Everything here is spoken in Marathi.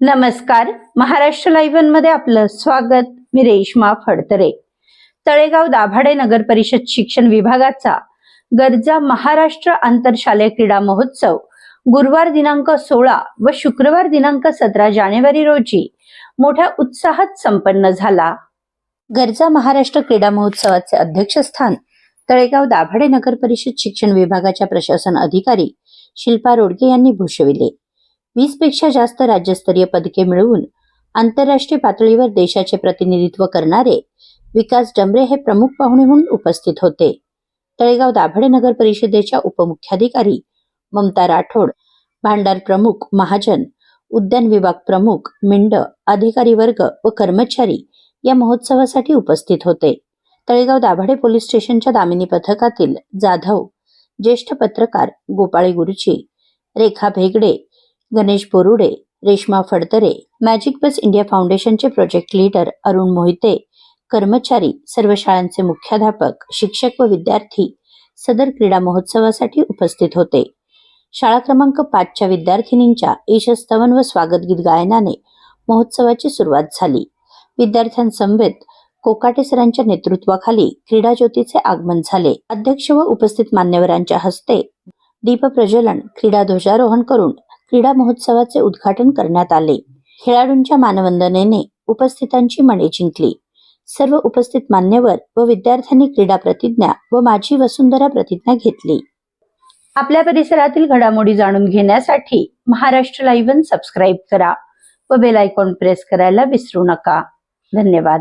नमस्कार. महाराष्ट्र लाईव्हमध्ये आपलं स्वागत. मी रेश्मा फडतरे. तळेगाव दाभाडे नगर परिषद शिक्षण विभागाचा गरजा महाराष्ट्र आंतरशालेय क्रीडा महोत्सव गुरुवार दिनांक सोळा व शुक्रवार दिनांक सतरा जानेवारी रोजी मोठ्या उत्साहात संपन्न झाला. गरजा महाराष्ट्र क्रीडा महोत्सवाचे अध्यक्षस्थान तळेगाव दाभाडे नगर परिषद शिक्षण विभागाच्या प्रशासन अधिकारी शिल्पा रोडगे यांनी भूषविले. वीसपेक्षा जास्त राज्यस्तरीय पदके मिळवून आंतरराष्ट्रीय पातळीवर देशाचे प्रतिनिधित्व करणारे विकास डंबरे हे प्रमुख पाहुणे म्हणून उपस्थित होते. तळेगाव दाभडे नगर परिषदेच्या उपमुख्याधिकारी ममता राठोड भांडार प्रमुख महाजन उद्यान विभाग प्रमुख मिंड अधिकारी वर्ग व कर्मचारी या महोत्सवासाठी उपस्थित होते. तळेगाव दाभाडे पोलीस स्टेशनच्या दामिनी पथकातील जाधव ज्येष्ठ पत्रकार Gopale Guruji Rekha Bhegade Ganesh Borude Reshma Fadtare magic bus India फाउंडेशनचे प्रोजेक्ट लीडर अरुण मोहिते कर्मचारी सर्व शाळांचे मुख्याध्यापक शिक्षक व विद्यार्थी सदर क्रीडा महोत्सवासाठी उपस्थित होते. शाळा क्रमांक पाचच्या विद्यार्थिनींच्या ईशस्तवन व स्वागत गीत गायनाने महोत्सवाची सुरुवात झाली. विद्यार्थ्यांसमवेत कोकाटे सरांच्या नेतृत्वाखाली क्रीडा ज्योतीचे आगमन झाले. अध्यक्ष व उपस्थित मान्यवरांच्या हस्ते दीप प्रज्वलन क्रीडा ध्वजारोहण करून क्रीडा महोत्सवाचे उद्घाटन करण्यात आले. खेळाडूंच्या मानवंदनेने उपस्थितांची मने जिंकली. सर्व उपस्थित मान्यवर व विद्यार्थ्यांनी क्रीडा प्रतिज्ञा व माझी वसुंधरा प्रतिज्ञा घेतली. आपल्या परिसरातील घडामोडी जाणून घेण्यासाठी महाराष्ट्र लाईव्ह सबस्क्राईब करा व बेल आयकॉन प्रेस करायला विसरू नका. धन्यवाद.